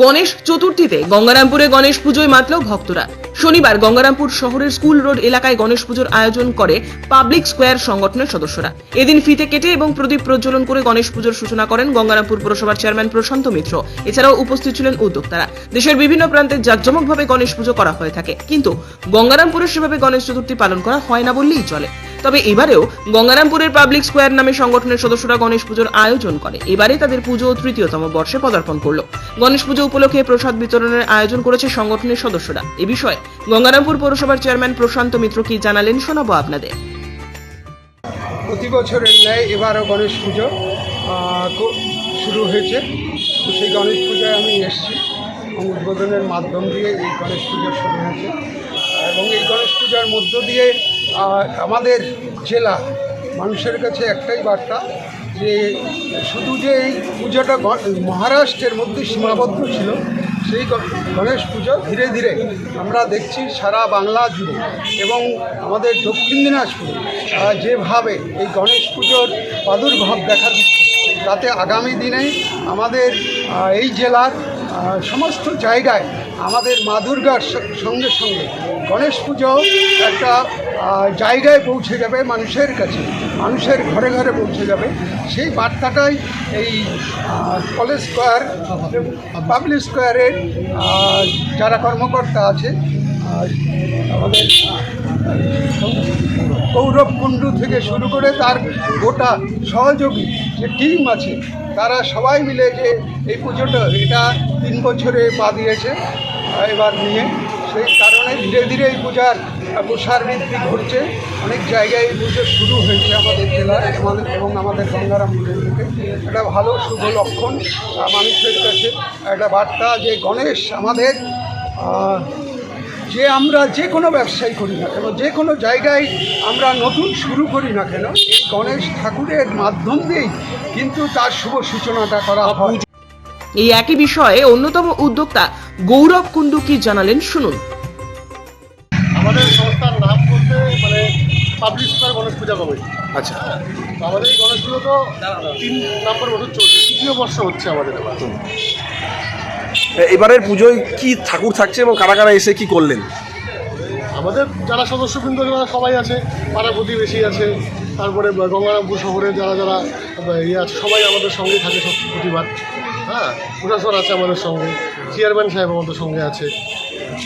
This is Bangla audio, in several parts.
গণেশ চতুর্থীতে গঙ্গারামপুরে গণেশ পুজোয় মাতল ভক্তরা। শনিবার গঙ্গারামপুর শহরের স্কুল রোড এলাকায় গণেশ পুজোর আয়োজন করে পাবলিক স্কোয়ার সংগঠনের সদস্যরা। এদিন ফিতে কেটে এবং প্রদীপ প্রজ্বলন করে গণেশ পুজোর সূচনা করেন গঙ্গারামপুর পুরসভার চেয়ারম্যান প্রশান্ত মিত্র। এছাড়াও উপস্থিত ছিলেন উদ্যোক্তারা। দেশের বিভিন্ন প্রান্তে জাঁকজমকভাবে গণেশ পুজো করা হয়ে থাকে। কিন্তু গঙ্গারামপুরে সেভাবে গণেশ চতুর্থী পালন করা হয় না বললেই চলে। তবে এবারেও গঙ্গারামপুরের পাবলিক স্কোয়ার নামে সংগঠনের সদস্যরা গণেশ পুজোর আয়োজন করে। এবারে তাদের পুজো তৃতীয়তম বর্ষে পদার্পণ করল। গণেশ পুজো উপলক্ষে প্রসাদ বিতরণের আয়োজন করেছে সংগঠনের সদস্যরা। এ বিষয়ে গঙ্গারামপুর পৌরসভার চেয়ারম্যান প্রশান্ত মিত্র কি জানালেন শোনাবো আপনাদের। প্রতি বছরের ন্যায় এবারও গণেশ পুজো শুরু হয়েছে। সেই গণেশ পূজায় আমি এসেছি। উদ্বোধনের মাধ্যম দিয়ে এই গণেশ পুজো শুরু হয়েছে। এবং এই গণেশ পূজার মধ্য দিয়ে আমাদের জেলা মানুষের কাছে একটাই বার্তা যে শুধু যে এই পুজোটা মহারাষ্ট্রের মধ্যে সীমাবদ্ধ ছিল, সেই গণেশ পুজো ধীরে ধীরে আমরা দেখছি সারা বাংলা জুড়ে এবং আমাদের দক্ষিণ দিনাজপুরে যেভাবে এই গণেশ পুজোর প্রাদুর্ভাব দেখা দিচ্ছে তাতে আগামী দিনে আমাদের এই জেলার সমস্ত জায়গায় আমাদের মা দুর্গার সঙ্গে সঙ্গে গণেশ পুজো একটা জায়গায় পৌঁছে যাবে মানুষের কাছে, মানুষের ঘরে ঘরে পৌঁছে যাবে। সেই বার্তাটাই এই কলেজ স্কোয়ার পাবলিক স্কোয়ারের যারা কর্মকর্তা আছে আমাদের কৌরব কুণ্ডু থেকে শুরু করে তার গোটা সহযোগী যে টিম আছে, তারা সবাই মিলে যে এই পুজোটা, এটা তিন বছরে পা দিয়েছে, এবার নিয়ে। সেই কারণে ধীরে ধীরে এই পূজার প্রসার বৃদ্ধি ঘটছে। অনেক জায়গায় এই পুজো শুরু হয়েছে আমাদের জেলায়, আমাদের এবং আমাদের গঙ্গারামপুরের দিকে। একটা ভালো শুভ লক্ষণ মানুষের কাছে। একটা বার্তা যে গণেশ আমাদের যে আমরা যে কোনো ব্যবসায় করি না কেন, যে কোনো জায়গায় আমরা নতুন শুরু করি না কেন গণেশ ঠাকুরের মাধ্যম দিয়েই কিন্তু তার শুভ সূচনাটা করা হয়। এই একই বিষয়ে অন্যতম উদ্যোক্তা গৌরব কুণ্ডু কি জানালেন শুনুন। আমাদের সংস্থার নাম বলতে মানে public square Ganesh Puja committee. আচ্ছা। আমাদের এই গণেশ পুজো তো তিন নম্বর বছর চলছে তৃতীয় বর্ষ হচ্ছে আমাদের এবার। এবারের পুজোয় কি ঠাকুর থাকছে এবং কারা কারা এসে কি করলেন? আমাদের যারা সদস্যবৃন্দ যারা সবাই আছে পাড়া প্রতিবেশী আছে তারপরে গঙ্গারামপুর শহরে যারা যারা ইয়ে আছে সবাই আমাদের সঙ্গে থাকে সব প্রতিবার। হ্যাঁ প্রশাসন আছে আমাদের সঙ্গে। চেয়ারম্যান সাহেব আমাদের সঙ্গে আছে।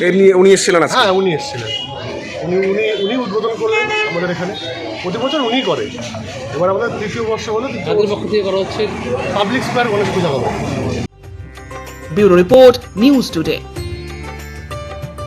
এমনি উনি এসেছিলেন হ্যাঁ উনি এসেছিলেন। উনি উনি উনি উদ্বোধন করলেন আমাদের এখানে। প্রতি বছর উনি করে। এবার আমাদের তৃতীয় বর্ষ হলো তাদের পক্ষ থেকে করা হচ্ছে পাবলিক স্কোয়ার গণেশ পূজা হবে। Bureau report news today.